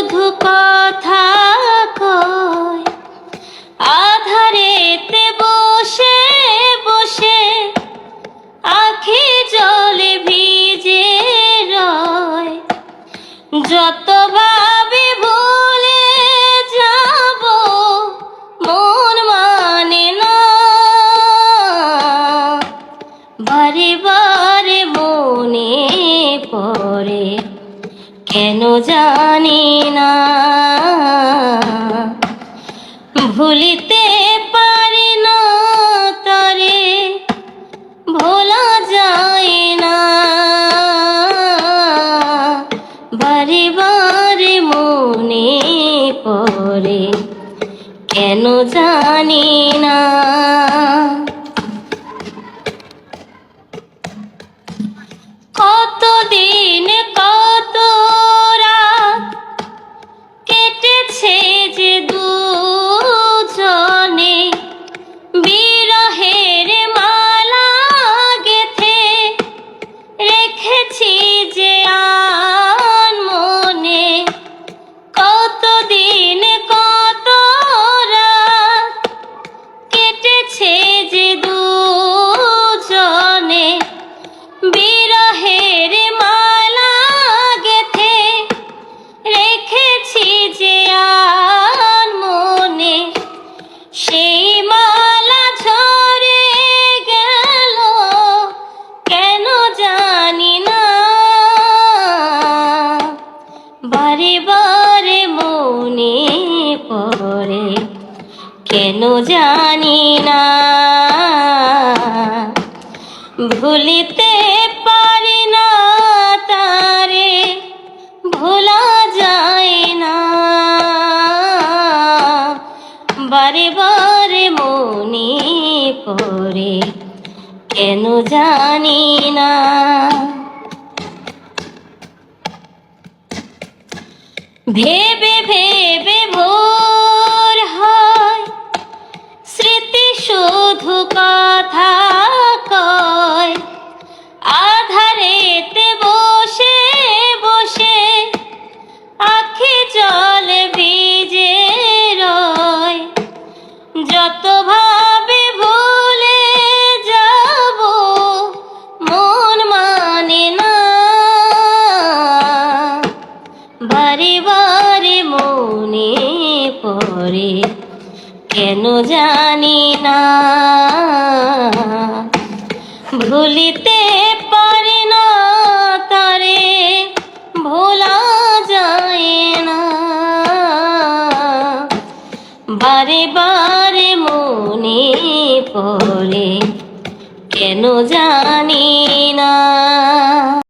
শুধু কথা কয়, আধারেতে বসে বসে আখি জলে ভিজে রয়। যত ভাবে ভুলে যাব, মন মানে না। বারে বারে মনে পড়ে কেন জানি না। ভুলিতে পারি না তারে, ভোলা যায় না। বারে বারে মনে পড়ে, কেন জানি না। কেন জানি না ভুলিতে পারি না তারে, ভোলা যায় না বারে বারে মনে পড়ে, কেন জানি না ভেবে ভেবে ভোর বারে মনে পড়ে, কেন জানি না। ভুলিতে পারি না তারে, ভোলা যায় না। বারে বারে মনে পড়ে, কেন জানি না।